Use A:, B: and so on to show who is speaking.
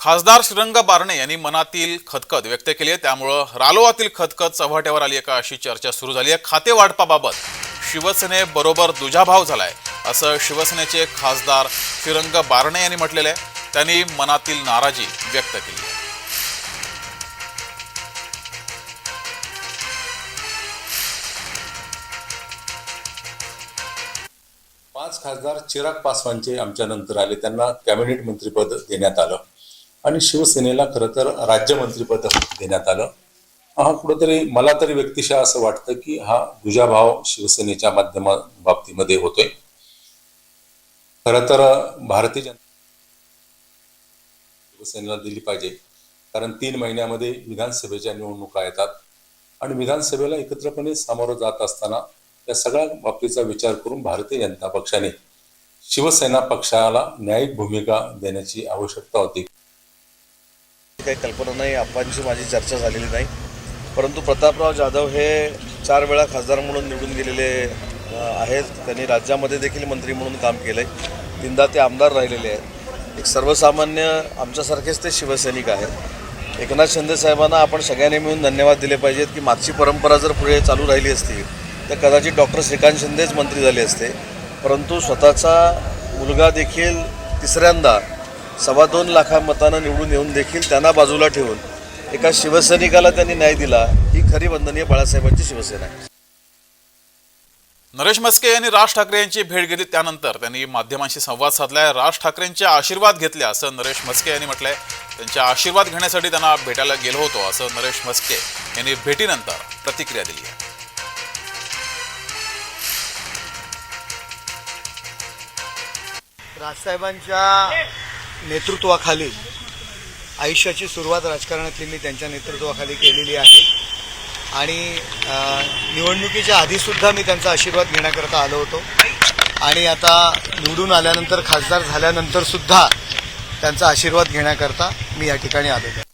A: खासदार श्रीरंग बारणे यांनी मनातील खतखत व्यक्त केली आहे. त्यामुळं रालोआतील खतखत चव्हाट्यावर आली आहे का अशी चर्चा सुरू झाली आहे. खाते वाटपाबाबत शिवसेनेबरोबर दुजाभाव झालाय असं शिवसेनेचे खासदार श्रीरंग बारणे यांनी म्हटलेलं आहे. त्यांनी मनातील नाराजी व्यक्त केली आहे.
B: पाच खासदार चिराग पासवानचे आमच्या नंतर आले. त्यांना कॅबिनेट मंत्रीपद देण्यात आलं. आणि शिवसेनेला खरं तर राज्यमंत्रीपद देण्यात आलं. हा कुठंतरी मला तरी व्यक्तिशः असं वाटतं की हा दुजाभाव शिवसेनेच्या माध्यमा बाबतीमध्ये होतोय. खरं तर भारतीय जनता शिवसेनेला दिली पाहिजे. कारण तीन महिन्यामध्ये विधानसभेच्या निवडणुका येतात आणि विधानसभेला एकत्रपणे सामोरं जात असताना या सगळ्या बाबतीचा विचार करून भारतीय जनता पक्षाने शिवसेना पक्षाला न्यायिक भूमिका देण्याची आवश्यकता होती.
C: काही कल्पना नाही आप्पांची माझी चर्चा झालेली नाही. परंतु प्रतापराव जाधव हे चार वेळा खासदार म्हणून निवडून गेलेले आहेत. त्यांनी राज्यामध्ये देखील मंत्री म्हणून काम केलं आहे तीनदा ते आमदार राहिलेले आहेत. एक सर्वसामान्य आमच्यासारखेच ते शिवसैनिक आहेत. एकनाथ शिंदे साहेबांना आपण सगळ्यांनी मिळून धन्यवाद दिले पाहिजेत की मागची परंपरा जर पुढे चालू राहिली असती तर कदाचित डॉक्टर श्रीकांत शिंदेच मंत्री झाले असते. परंतु स्वतःचा मुलगा देखील तिसऱ्यांदा सव्वा दोन लाखा मतानं निवडून येऊन देखील त्यांना बाजूला ठेवून एका शिवसैनिकाला त्यांनी न्याय दिला ही खरी वंदनीय बाळासाहेबांची शिवसेना आहे.
A: नरेश मस्के यांनी राज ठाकरे यांची भेट घेतली त्यानंतर त्यांनी माध्यमांशी संवाद साधलाय. राज ठाकरेंचे आशीर्वाद घेतले असं नरेश मस्के यांनी म्हटलंय. त्यांचे आशीर्वाद घेण्यासाठी त्यांना भेटायला गेलो होतो असं नरेश मस्के यांनी भेटीनंतर प्रतिक्रिया दिली आहे.
D: राजसाहेबांच्या नेतृत्वाखाली आयुष्याची सुरुवात राजकारणातली मी त्यांच्या नेतृत्वाखाली केलेली आहे. आणि निवडणुकीच्या आधीसुद्धा मी त्यांचा आशीर्वाद घेण्याकरता आलो होतो. आणि आता निवडून आल्यानंतर खासदार झाल्यानंतरसुद्धा त्यांचा आशीर्वाद घेण्याकरता मी या ठिकाणी आलेलो आहे